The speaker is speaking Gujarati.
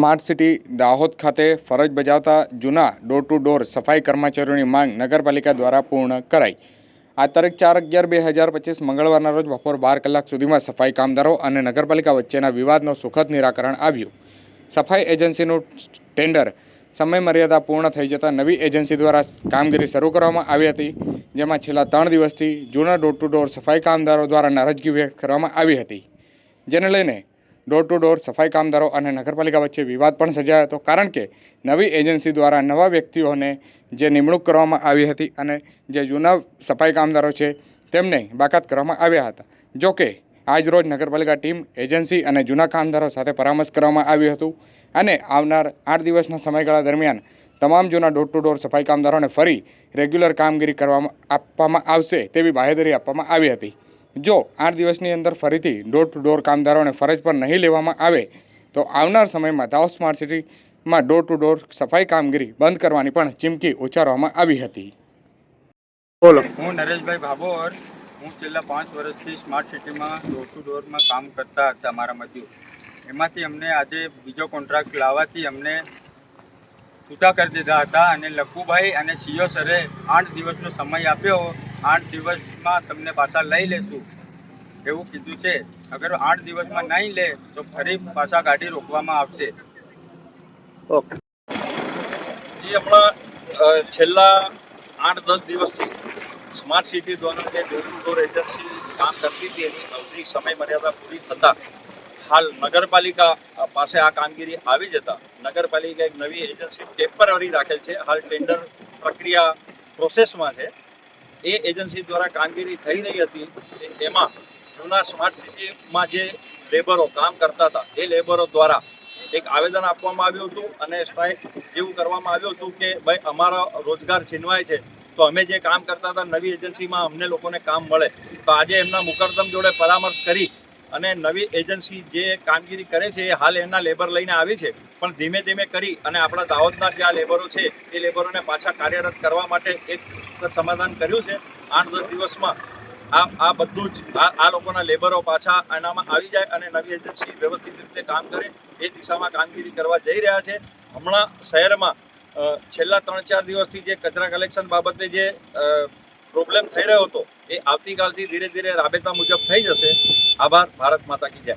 સ્માર્ટ સિટી દાહોદ ખાતે ફરજ બજાવતા જૂના ડોર ટુ ડોર સફાઈ કર્મચારીઓની માંગ નગરપાલિકા દ્વારા પૂર્ણ કરાઈ. આ તારીખ ચાર અગિયાર બે હજાર પચીસ મંગળવારના રોજ બપોર બાર કલાક સુધીમાં સફાઈ કામદારો અને નગરપાલિકા વચ્ચેના વિવાદનો સુખદ નિરાકરણ આવ્યું. સફાઈ એજન્સીનું ટેન્ડર સમય મર્યાદા પૂર્ણ થઈ જતાં નવી એજન્સી દ્વારા કામગીરી શરૂ કરવામાં આવી હતી, જેમાં છેલ્લા ત્રણ દિવસથી જૂના ડોર ટુ ડોર સફાઈ કામદારો દ્વારા નારાજગી વ્યક્ત કરવામાં આવી હતી. જેને લઈને ડોર ટુ ડોર સફાઈ કામદારો અને નગરપાલિકા વચ્ચે વિવાદ પણ સર્જાયો હતો. કારણ કે નવી એજન્સી દ્વારા નવા વ્યક્તિઓને જે નિમણૂક કરવામાં આવી હતી અને જે જૂના સફાઈ કામદારો છે, તેમને બાકાત કરવામાં આવ્યા હતા. જો કે આજરોજ નગરપાલિકા ટીમ એજન્સી અને જૂના કામદારો સાથે પરામર્શ કરવામાં આવ્યું હતું અને આવનાર આઠ દિવસના સમયગાળા દરમિયાન તમામ જૂના ડોર ટુ ડોર સફાઈ કામદારોને ફરી રેગ્યુલર કામગીરી કરવામાં આપવામાં આવશે તેવી બાહેધરી આપવામાં આવી હતી. જો આઠ દિવસની અંદર ફરીથી ડોર ટુ ડોર કામદારોને ફરજ પર નહીં લેવામાં આવે તો આવનાર સમયમાં દાહોદ સ્માર્ટ સિટીમાં ડોર ટુ ડોર સફાઈ કામગીરી બંધ કરવાની પણ ચીમકી ઉચ્ચારવામાં આવી હતી. બોલો. હું નરેશભાઈ ભાભોર. હું છેલ્લા પાંચ વર્ષથી સ્માર્ટ સિટીમાં ડોર ટુ ડોરમાં કામ કરતા હતા મારા મજૂર એમાંથી અમને આજે બીજો કોન્ટ્રાક્ટ લાવવાથી અમને છૂટા કરી દીધા હતા અને લખુભાઈ અને સીઓ સરે આઠ દિવસનો સમય આપ્યો. આઠ દિવસમાં તમને પાછા લઈ લેશું. એવું કીધું છે. અગર આઠ દિવસમાં નહીં લે, તો ફરી પાછા ગાડી રોકવામાં આવશે. ઓકે. એ આપણા છેલ્લા આઠ દસ દિવસથી સ્માર્ટ સિટી દ્વારા જે ડોર એજન્સી કામ કરતી હતી, એની અવધિ સમય મર્યાદા પૂરી થતાં હાલ નગરપાલિકા પાસે આ કામગીરી આવી જતા નગરપાલિકા એક નવી એજન્સી ટેમ્પરરી રાખેલ છે. હાલ ટેન્ડર પ્રક્રિયા પ્રોસેસમાં છે. એ એજન્સી દ્વારા કામગીરી થઈ રહી હતી. એમાં જૂના સ્માર્ટ સિટીમાં જે લેબરો કામ કરતા હતા, એ લેબરો દ્વારા એક આવેદન આપવામાં આવ્યું હતું અને સ્ટ્રાઇક જેવું કરવામાં આવ્યું હતું કે ભાઈ, અમારો રોજગાર છીનવાય છે, તો અમે જે કામ કરતા હતા નવી એજન્સીમાં અમને લોકોને કામ મળે. તો આજે એમના મુકરદમ જોડે પરામર્શ કરી અને નવી એજન્સી જે કામગીરી કરે છે, એ હાલ એમના લેબર લઈને આવી છે. પણ ધીમે ધીમે કરી અને આપણા દાહોદના જે આ લેબરો છે, એ લેબરોને પાછા કાર્યરત કરવા માટે એક સમાધાન કર્યું છે. આઠ દસ દિવસમાં આ આ બધું જ આ આ લોકોના લેબરો પાછા એનામાં આવી જાય અને નવી એજન્સી વ્યવસ્થિત રીતે કામ કરે એ દિશામાં કામગીરી કરવા જઈ રહ્યા છે. હમણાં શહેરમાં છેલ્લા ત્રણ ચાર દિવસથી જે કચરા કલેક્શન બાબતે જે પ્રોબ્લેમ થઈ રહ્યો હતો એ આવતીકાલથી ધીરે ધીરે રાબેતા મુજબ થઈ જશે. આભાર, ભારત માતા કી જય.